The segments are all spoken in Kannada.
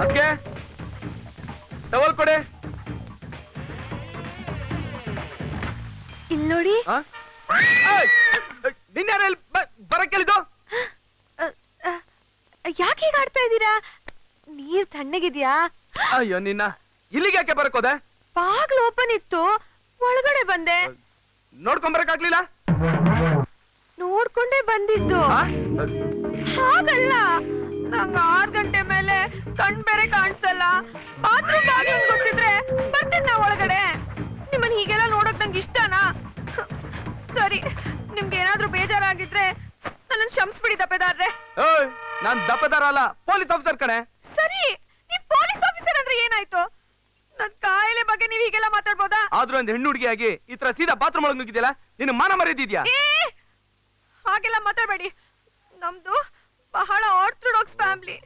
ಅದಕ್ಕೆ ಟವಲ್ ಕೊಡೆ. ಇಲ್ ನೋಡಿ. ನಿನ್ನೆ ಬರಕ್ ಕೇಳಿದ್ದು? ಯಾಕೆ ಹೀಗಾಡ್ತಾ ಇದ್ದೀರಾ? ನೀರ್ ತಣ್ಣಗಿದ್ಯಾ? ಅಯ್ಯೋ ನಿನ್ನ. ಇಲ್ಲಿಗೆ ಯಾಕೆ ಬರಕ್ ಹೋದೆ ಬಾಗ್ಲು ಓಪನ್ ಇತ್ತು ಒಳಗಡೆ ಬಂದೆ. ನೋಡ್ಕೊಂಡ್ ಬರಕ್ ಆಗ್ಲಿಲ್ಲ ನೋಡ್ಕೊಂಡೇ ಬಂದಿದ್ದು. ಆ? ಹಾಗಲ್ಲ. ನಂಗ್ ಆರ್ ಗಂಟೆ ಮೇಲೆ ಕಣ್ ಬೇರೆ ಕಾಣಿಸಲ್ಲ. ಬಾತ್ರೂಮ್ ಬಾಗಿಲು ಗೊತ್ತಿದ್ರೆ ಬರ್ತೀನಿ ನಾ ಒಳಗಡೆ. ನಿಮ್ಮನ್ ಹೀಗೆಲ್ಲ ನೋಡಕ್ ನಂಗೆ ಇಷ್ಟನಾ? ಸರಿ ನಿಮ್ಗೆ ಏನಾದ್ರೂ ಬೇಜಾರಾಗಿದ್ರೆ ನನ್ನ ಕ್ಷಮಿಸ್ಬಿಡಿ ತಪ್ಪೆದಾರ್ರೆ ಏಯ್ ನಾನ್ ದಪ್ಪದಾರ ಅಲ್ಲ ಪೊಲೀಸ್ ಆಫೀಸರ್ ಕಣೆ ಸರಿ ನೀವ್ ಪೊಲೀಸ್ ಆಫೀಸರ್ ಅಂದ್ರೆ ಏನಾಯ್ತು ನನ್ ಕಾಯಿಲೆ ಬಗ್ಗೆ ನೀವ್ ಹೀಗೆಲ್ಲ ಮಾತಾಡ್ಬೋದಾ? ಆದ್ರೂ ಒಂದು ಹೆಣ್ಣು ಹುಡುಗಿಯಾಗಿ ಈ ತರ ಸೀದಾ ಬಾತ್ರೂಮ್ ಒಳಗೆ ನುಗ್ಗಿದ್ಯಲ್ಲ ನಿನ್ನ ಮಾನ ಮರ್ಯಾದಿದ್ಯಾ? ಏ ಹಾಗೆಲ್ಲ ಮಾತಾಡ್ಬೇಡಿ. ನಮ್ದು ಬಹಳ ಆರ್ಥೋಡಾಕ್ಸ್ ಫ್ಯಾಮಿಲಿ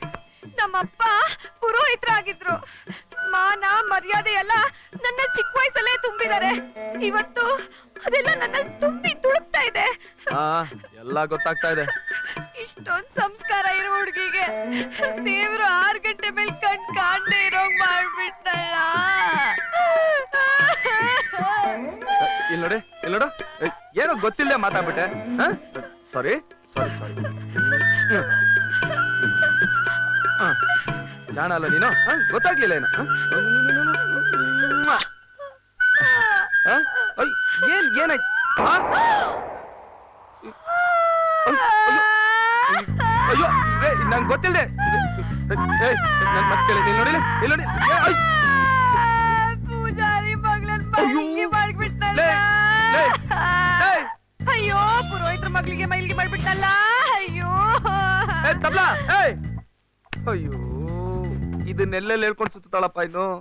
ನಮ್ಮಪ್ಪ ಪುರೋಹಿತರಾಗಿದ್ರು ಮಾನ ಮರ್ಯಾದೆ ಎಲ್ಲ ನನ್ನ ಚಿಕ್ಕ ವಯಸ್ಸಲ್ಲೇ ತುಂಬಿದ್ದಾರೆ. ಇವತ್ತು ಅದೆಲ್ಲ ನನ್ನ ತುಂಬಿ ತುಳುಕ್ತಾ ಇದೆ. ಎಲ್ಲ ಗೊತ್ತಾಗ್ತಾ ಇದೆ. ಇಷ್ಟೊಂದ್ ಸಂಸ್ಕಾರ ಇರೋ ಹುಡುಗಿಗೆ. ದೇವ್ರು ಆರ್ ಗಂಟೆ ಮೇಲೆ ಇಲ್ಲಿ ನೋಡಿ ಇಲ್ಲಿ ನೋಡು ಏನೋ ಗೊತ್ತಿಲ್ಲದೆ ಮಾತಾಡ್ಬಿಟ್ಟೆ. ಸಾರಿ ಸಾರಿ ಸಾರಿ ಜಾಣ ಅಲ್ಲ ನೀನು? ಗೊತ್ತಾಗ್ಲಿಲ್ಲ ಏನು ಏನ್ ಏನಾಯ್ತು? ಅಯ್ಯೋ. ನಂಗ್ ಗೊತ್ತಿಲ್ದೆ. ಏ, ಮತ್ತೆ ನೋಡಿ ಮಗಳಿಗೆ ಮೈಲಿಗೆ ಮಾಡ್ಬಿಟ್ನಲ್ಲ? ಅಯ್ಯೋ. ಏ ಏಯ್. ಅಯ್ಯೋ ಇದನ್ನೆಲ್ಲೆಲ್ಲ ಹೇಳ್ಕೊಂಡು ಸುತ್ತಾಳಪ್ಪ ಇನ್ನು.